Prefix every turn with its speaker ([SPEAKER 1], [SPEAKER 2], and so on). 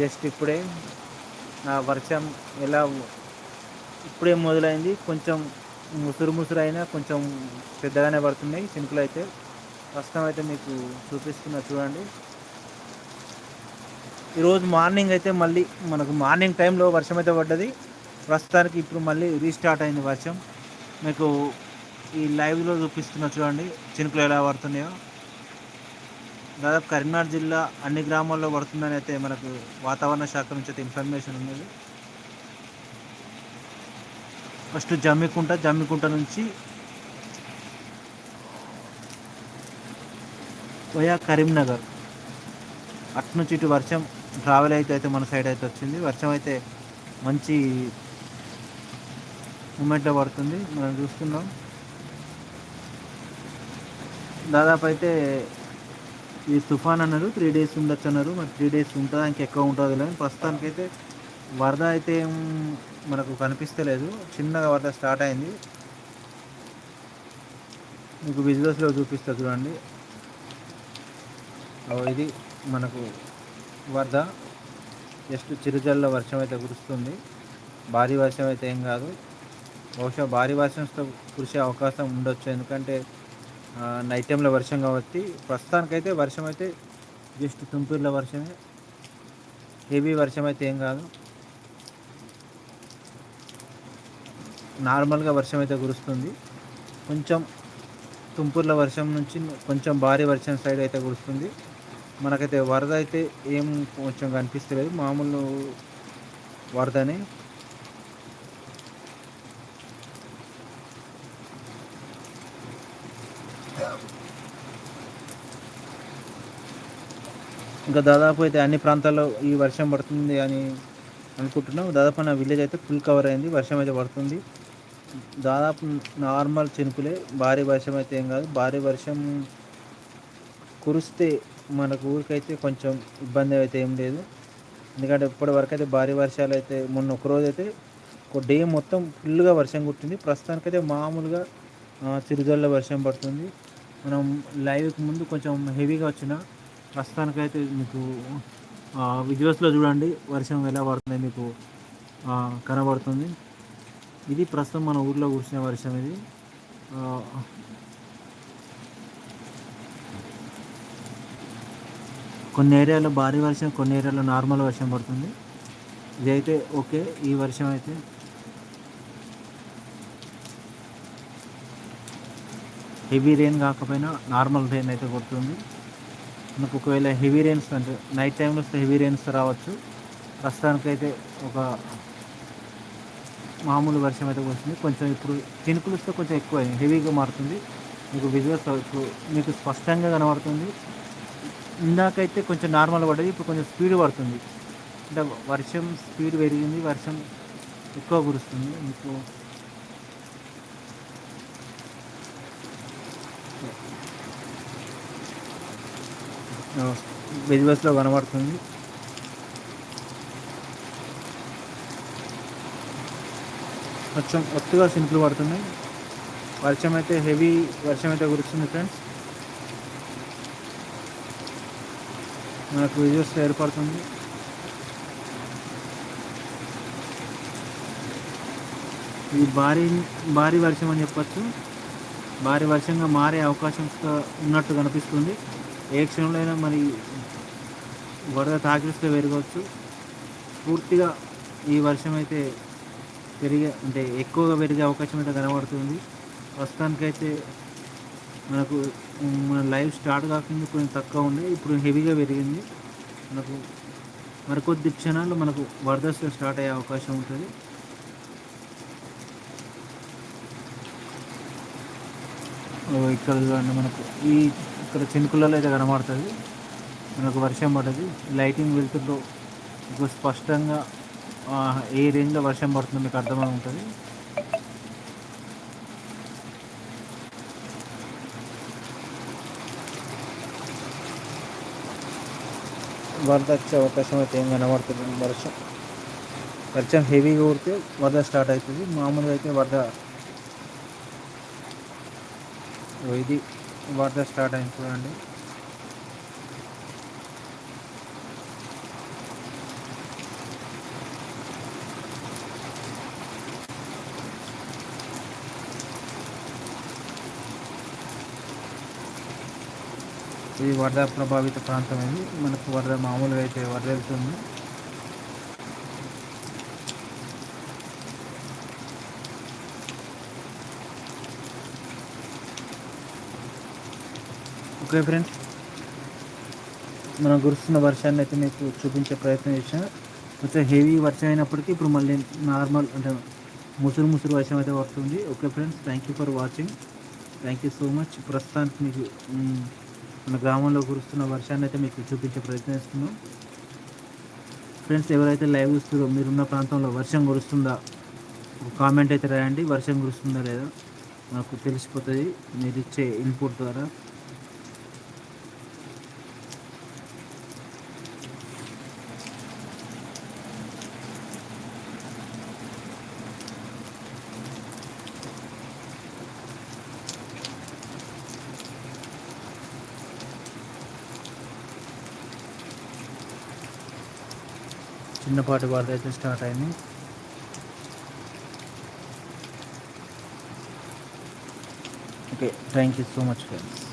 [SPEAKER 1] Just ఇప్పుడే ఆ వర్షం ఎలా ఇప్పుడే మొదలైంది. కొంచెం ముసురు ముసురు అయినా కొంచెం పెద్దగానే పడుతున్నాయి. చినుకులు అయితే ప్రస్తుతం అయితే మీకు చూపిస్తున్నా చూడండి. ఈరోజు మార్నింగ్ అయితే మళ్ళీ మనకు మార్నింగ్ టైంలో వర్షం అయితే పడ్డది. ప్రస్తుతానికి ఇప్పుడు మళ్ళీ రీస్టార్ట్ అయింది వర్షం. మీకు ఈ లైవ్లో చూపిస్తున్నా చూడండి. చినుకులు ఎలా పడుతున్నాయో. దాదాపు కరీంనగర్ జిల్లా అన్ని గ్రామాల్లో పడుతుందని అయితే మనకు వాతావరణ శాఖ నుంచి అయితే ఇన్ఫర్మేషన్ ఉన్నది. ఫస్ట్ జమ్మికుంట జమ్మికుంట నుంచి పోయా కరీంనగర్. అటు నుంచి ఇటు వర్షం ట్రావెల్ అయితే అయితే మన సైడ్ అయితే వచ్చింది. వర్షం అయితే మంచి మూమెంట్లో పడుతుంది. మనం చూస్తున్నాం. దాదాపు అయితే ఈ తుఫాన్ అన్నారు త్రీ డేస్ ఉండొచ్చు అన్నారు. మరి త్రీ డేస్ ఉంటుందా ఇంకెక్కువ ఉంటుంది లేదు ప్రస్తుతానికైతే వరద అయితే ఏం మనకు కనిపిస్తలేదు. చిన్నగా వరద స్టార్ట్ అయింది. మీకు విజువల్స్లో చూపిస్తా చూడండి. ఇది మనకు వరద. జస్ట్ చిరుజల్ల వర్షం అయితే కురుస్తుంది. భారీ వర్షం అయితే ఏం కాదు. బహుశా భారీ వర్షంతో కురిసే అవకాశం ఉండొచ్చు. ఎందుకంటే నైట్ టైంలో వర్షం కాబట్టి ప్రస్తుతానికైతే వర్షం అయితే జస్ట్ తుంపూరులో వర్షమే. హెవీ వర్షం అయితే ఏం కాదు. నార్మల్గా వర్షం అయితే కురుస్తుంది. కొంచెం తుంపూర్ల వర్షం నుంచి కొంచెం భారీ వర్షం సైడ్ అయితే కురుస్తుంది. మనకైతే వరద అయితే ఏం కొంచెం కనిపిస్తలేదు. మామూలు వరదనే. ఇంకా దాదాపు అయితే అన్ని ప్రాంతాల్లో ఈ వర్షం పడుతుంది అని అనుకుంటున్నాం. దాదాపు నా విలేజ్ అయితే ఫుల్ కవర్ అయింది. వర్షం అయితే పడుతుంది. దాదాపు నార్మల్ చినుకులే. భారీ వర్షం అయితే ఏం కాదు. భారీ వర్షం కురిస్తే మనకు ఊరికైతే కొంచెం ఇబ్బంది అయితే ఏం లేదు. ఎందుకంటే ఇప్పటి వరకు అయితే భారీ వర్షాలు అయితే మొన్న ఒకరోజు అయితే ఒక డే మొత్తం ఫుల్గా వర్షం కుట్టింది. ప్రస్తుతానికైతే మామూలుగా చిరుజల్ల వర్షం పడుతుంది. మనం లైవ్కి ముందు కొంచెం హెవీగా వచ్చిన ప్రస్తుతానికైతే మీకు విజువల్స్లో చూడండి వర్షం ఎలా పడుతుంది మీకు కనబడుతుంది. ఇది ప్రస్తుతం మన ఊర్లో కురిసిన వర్షం ఇది. కొన్ని ఏరియాలో భారీ వర్షం కొన్ని ఏరియాలో నార్మల్ వర్షం పడుతుంది. ఇదైతే ఓకే ఈ వర్షం అయితే హెవీ రెయిన్ కాకపోయినా నార్మల్ రెయిన్ అయితే కొడుతుంది. మనకు ఒకవేళ హెవీ రెయిన్స్ అంటే నైట్ టైంలో వస్తే హెవీ రెయిన్స్ రావచ్చు. ప్రస్తుతానికైతే ఒక మామూలు వర్షం అయితే వస్తుంది కొంచెం ఇప్పుడు చినుకులు వస్తే కొంచెం ఎక్కువ హెవీగా మారుతుంది. మీకు విజువల్స్ మీకు స్పష్టంగా కనబడుతుంది. ఇందాకైతే కొంచెం నార్మల్ పడ్డది ఇప్పుడు కొంచెం స్పీడ్ పడుతుంది. అంటే వర్షం స్పీడ్ పెరిగింది వర్షం ఎక్కువ కురుస్తుంది. మీకు విజువల్స్లో కనబడుతుంది. కొంచెం ఒత్తుగా సింపుల్ పడుతున్నాయి. వర్షం అయితే హెవీ వర్షం అయితే కురుస్తుంది ఫ్రెండ్స్. మనకు విజువల్స్ ఏర్పడుతుంది. ఇది భారీ భారీ వర్షం అని చెప్పచ్చు. భారీ వర్షంగా మారే అవకాశం ఉన్నట్టు కనిపిస్తుంది. ఏ క్షణంలో అయినా మరి వరద తాకిస్తే పెరగవచ్చు పూర్తిగా ఈ వర్షం అయితే పెరిగే అంటే ఎక్కువగా పెరిగే అవకాశం అయితే కనబడుతుంది. ప్రస్తుతానికైతే మనకు మన లైవ్ స్టార్ట్ కాకుండా కొంచెం తక్కువ ఉండే ఇప్పుడు హెవీగా పెరిగింది. మనకు మరికొద్ది క్షణాలు మనకు వరద స్టార్ట్ అయ్యే అవకాశం ఉంటుంది. ఇక్కడ మనకు ఈ ఇక్కడ చినుకులలో అయితే కనబడుతుంది మనకు వర్షం పడుతుంది లైటింగ్ వెళ్తుందో స్పష్టంగా ఏ రేంజ్లో వర్షం పడుతుందో మీకు అర్థమై ఉంటుంది. వరద వచ్చే అవకాశం అయితే ఏం కనబడుతుంది? వర్షం. వర్షం హెవీగా ఊరితే వరద స్టార్ట్ అవుతుంది. మామూలుగా అయితే వరద ఇది వరద స్టార్ట్ అయింది చూడండి. ఈ వరద ప్రభావిత ప్రాంతం అయింది మనకు వరద మామూలుగా అయితే వరద వెళ్తుంది. Okay friends. మనం కురుస్తున్న వర్షాన్ని అయితే మీకు చూపించే ప్రయత్నం చేసిన కొంచెం హెవీ వర్షం అయినప్పటికీ ఇప్పుడు మళ్ళీ నార్మల్ అంటే ముసురు ముసురు వర్షం అయితే వస్తుంది. Okay friends thank you for watching thank you so much ప్రస్తుతానికి మీకు మన గ్రామంలో కురుస్తున్న వర్షాన్ని అయితే మీకు చూపించే ప్రయత్నం చేస్తున్నాం. ఫ్రెండ్స్ ఎవరైతే లైవ్ చూస్తారో మీరున్న ప్రాంతంలో వర్షం కురుస్తుందా? ఒక కామెంట్ అయితే రాయండి. వర్షం కురుస్తుందా లేదా? నాకు తెలిసిపోతుంది. మీరు ఇచ్చే ఇన్పుట్ ద్వారా. చిన్నపాటి వరద అయితే స్టార్ట్ అయింది okay thank you so much friends